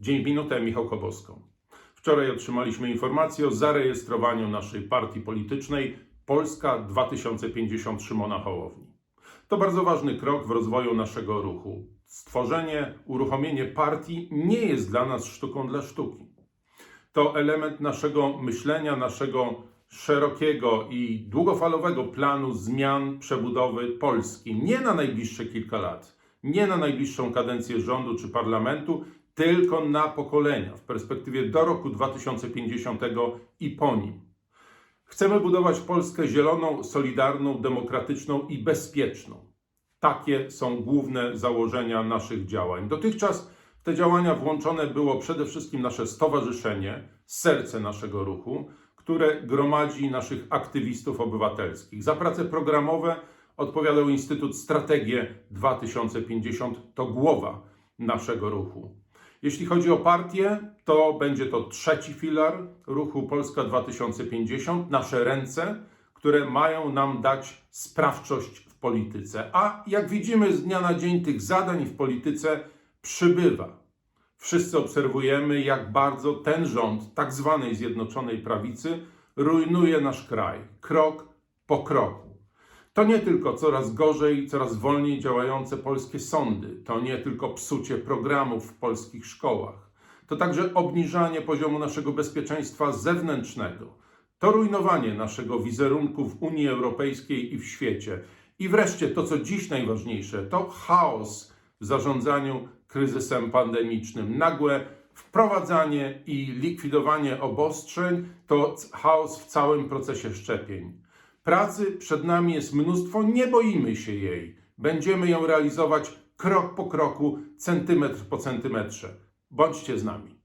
Dzień minutę, Michał Koboską. Wczoraj otrzymaliśmy informację o zarejestrowaniu naszej partii politycznej Polska 2050 Szymona Hołowni. To bardzo ważny krok w rozwoju naszego ruchu. Stworzenie, uruchomienie partii nie jest dla nas sztuką dla sztuki. To element naszego myślenia, naszego szerokiego i długofalowego planu zmian, przebudowy Polski. Nie na najbliższe kilka lat, nie na najbliższą kadencję rządu czy parlamentu, tylko na pokolenia w perspektywie do roku 2050 i po nim. Chcemy budować Polskę zieloną, solidarną, demokratyczną i bezpieczną. Takie są główne założenia naszych działań. Dotychczas w te działania włączone było przede wszystkim nasze stowarzyszenie, serce naszego ruchu, które gromadzi naszych aktywistów obywatelskich. Za prace programowe odpowiadał Instytut Strategię 2050, to głowa naszego ruchu. Jeśli chodzi o partię, to będzie to trzeci filar ruchu Polska 2050, nasze ręce, które mają nam dać sprawczość w polityce. A jak widzimy z dnia na dzień tych zadań w polityce przybywa. Wszyscy obserwujemy, jak bardzo ten rząd tak zwanej Zjednoczonej Prawicy rujnuje nasz kraj, krok po kroku. To nie tylko coraz gorzej, coraz wolniej działające polskie sądy, to nie tylko psucie programów w polskich szkołach, to także obniżanie poziomu naszego bezpieczeństwa zewnętrznego, to rujnowanie naszego wizerunku w Unii Europejskiej i w świecie. I wreszcie to, co dziś najważniejsze, to chaos w zarządzaniu kryzysem pandemicznym. Nagłe wprowadzanie i likwidowanie obostrzeń to chaos w całym procesie szczepień. Pracy przed nami jest mnóstwo, nie boimy się jej. Będziemy ją realizować krok po kroku, centymetr po centymetrze. Bądźcie z nami.